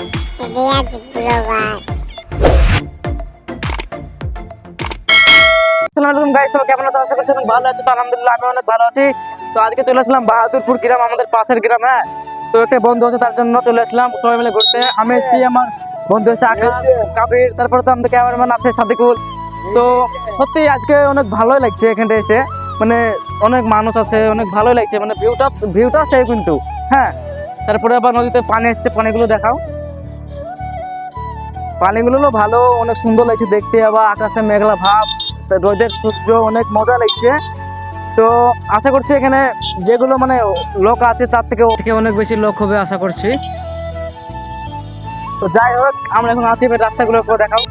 আছো? আছো আছি। বাহাদুরপুর গ্রাম, আমাদের পাশের গ্রাম হ্যাঁ? তো একটা বন্ধু আছে, তার জন্য চলে আসলাম, সবাই মিলে ঘুরতে। আমি এসেছি, আমার বন্ধু এসে আকাশ, কাবির, তারপরে তো আমাদের ক্যামেরাম্যান আছে সাদিকুল। তো সত্যি আজকে অনেক ভালোই লাগছে এখানটা এসে। মানে অনেক মানুষ আছে, অনেক ভালোই লাগছে মানে ভিউটা ভিউটা সেই কিন্তু হ্যাঁ? তারপরে আবার নদীতে পানি এসছে, পানিগুলো দেখাও। পানিগুলো ভালো, অনেক সুন্দর লাগছে দেখতে, আবার আকাশে মেঘলা ভাব রোদের সূর্য অনেক মজা লাগছে। তো আশা করছি এখানে যেগুলো মানে লোক আছে, তার থেকে থেকে অনেক বেশি লোক হবে, আশা করছি। তো যাই হোক, আমরা এখন আসি রাস্তাগুলোর রাস্তাগুলো দেখাবো